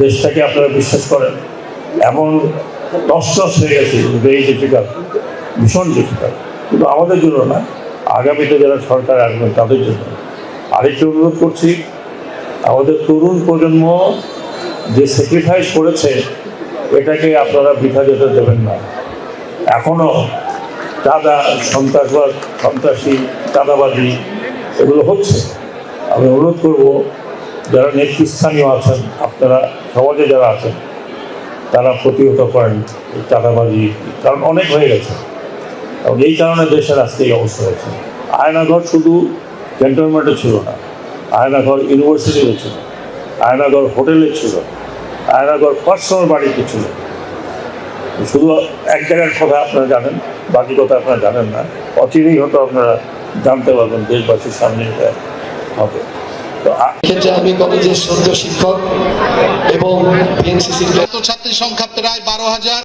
দেশটাকে আপনারা বিশ্বাস করেন। এমন নষ্ট হয়ে গেছে ভেরি ডিফিকাল্ট ভীষণ ডিফিকাল্ট কিন্তু আমাদের জন্য না, আগামীতে যারা সরকার আসবেন তাদের জন্য। আরেকটু অনুরোধ করছি, আমাদের তরুণ প্রজন্ম যে স্যাক্রিফাইস করেছে, এটাকে আপনারা বৃথা যেতে দেবেন না। এখনও দাদা, সন্ত্রাসবাদ, সন্ত্রাসী, চাঁদাবাজি, এগুলো হচ্ছে। আমি অনুরোধ করব যারা নেতৃস্থানীয় আছেন, আপনারা সমাজে যারা আছেন, তারা প্রতিহত করেন চাঁদাবাজি, কারণ অনেক হয়ে গেছে। এবং এই কারণে দেশের আজকে এই অবস্থা হয়েছে। আয়নাঘর শুধু ক্যান্টনমেন্টে ছিল না, আয়নাঘর ইউনিভার্সিটিতে ছিল, আয়নাঘর হোটেলে ছিল, আয়নাঘর পার্সোনাল বাড়িতে ছিল। শুধু এক জায়গার কথা আপনারা জানেন, বাকি কথা আপনারা জানেন না। অচিরেই হয়তো আপনারা জানতে পারবেন দেশবাসীর সামনে হবে। ক্ষেত্রে আমি কলেজের সদ্য শিক্ষক এবং ছাত্রী সংখ্যা প্রায় বারো হাজার।